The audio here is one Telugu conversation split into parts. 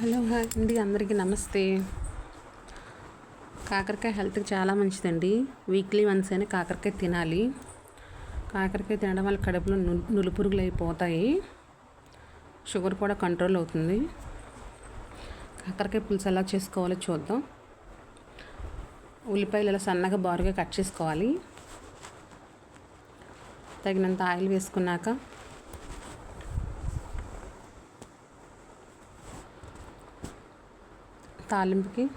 హలో హాయ్ అండి. అందరికీ నమస్తే. కాకరకాయ హెల్త్కి చాలా మంచిదండి. వీక్లీ వన్స్ అయినా కాకరకాయ తినాలి. కాకరకాయ తినడం వల్ల కడుపులో ను నులుపురుగులు అయిపోతాయి షుగర్ కూడా కంట్రోల్ అవుతుంది. కాకరకాయ పులుసు ఎలా చేసుకోవాలో చూద్దాం. ఉల్లిపాయలు ఇలా సన్నగా బారుగా కట్ చేసుకోవాలి. తగినంత ఆయిల్ వేసుకున్నాక తాలింపుకి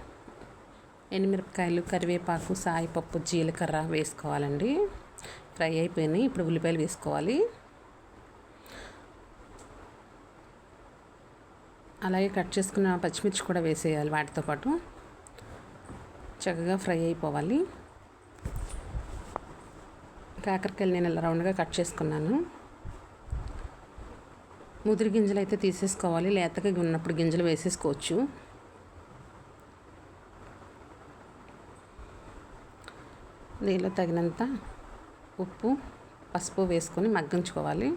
ఎండుమిరపకాయలు కరివేపాకు సాయిపప్పు జీలకర్ర వేసుకోవాలండి. ఫ్రై అయిపోయినాయి ఇప్పుడు ఉల్లిపాయలు వేసుకోవాలి. అలాగే కట్ చేసుకున్న పచ్చిమిర్చి కూడా వేసేయాలి వాటితో పాటు. చక్కగా ఫ్రై అయిపోవాలి. కాకరకాయలు నేను ఇలా రౌండ్గా కట్ చేసుకున్నాను. ముదిరి గింజలు అయితే తీసేసుకోవాలి లేతగా ఉన్నప్పుడు గింజలు వేసేసుకోవచ్చు. దీనిలో తగినంత ఉప్పు పసుపు వేసుకొని మగ్గించుకోవాలి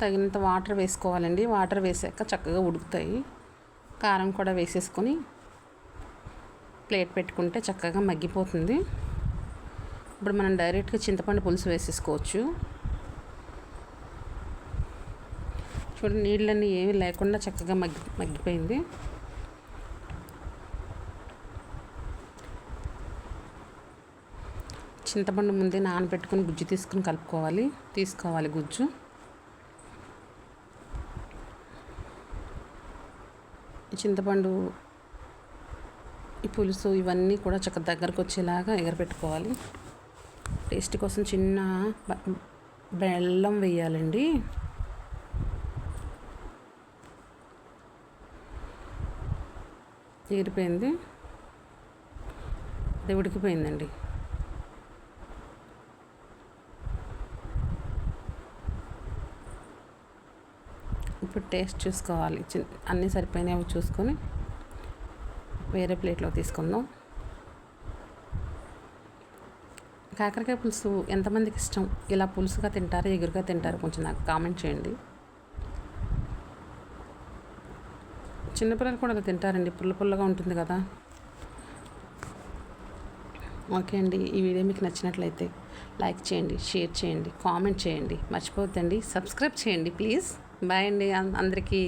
తగినంత వాటర్ వేసుకోవాలండి. వాటర్ వేసాక చక్కగా ఉడుకుతాయి. కారం కూడా వేసేసుకొని ప్లేట్ పెట్టుకుంటే చక్కగా మగ్గిపోతుంది. ఇప్పుడు మనం డైరెక్ట్గా చింతపండు పులుసు వేసేసుకోవచ్చు. చూడండి నీళ్ళన్నీ ఏమీ లేకుండా చక్కగా మగ్గి మగ్గిపోయింది. చింతపండు ముందే నానబెట్టుకుని గుజ్జు తీసుకుని కలుపుకోవాలి. తీసుకోవాలి గుజ్జు. చింతపండు ఈ పులుసు ఇవన్నీ కూడా చక్క దగ్గరకు వచ్చేలాగా ఎగరపెట్టుకోవాలి. టేస్ట్ కోసం చిన్న బెల్లం వేయాలండి. ఎగిరిపోయింది. అది ఉడికిపోయిందండి. ఇప్పుడు టేస్ట్ చూసుకోవాలి. అన్నీ సరిపోయినాయి చూసుకొని వేరే ప్లేట్లో తీసుకుందాం. కాకరకాయ పులుసు ఎంతమందికి ఇష్టం? ఇలా పులుసుగా తింటారు ఎగురుగా తింటారు కొంచెం నాకు కామెంట్ చేయండి. చిన్నపిల్లలు కూడా అలా తింటారండి. పుల్ల పుల్లగా ఉంటుంది కదా. ఓకే అండి. ఈ వీడియో మీకు నచ్చినట్లయితే లైక్ చేయండి షేర్ చేయండి కామెంట్ చేయండి. మర్చిపోద్దండి సబ్స్క్రైబ్ చేయండి ప్లీజ్. బాయ్ అండి అందరికీ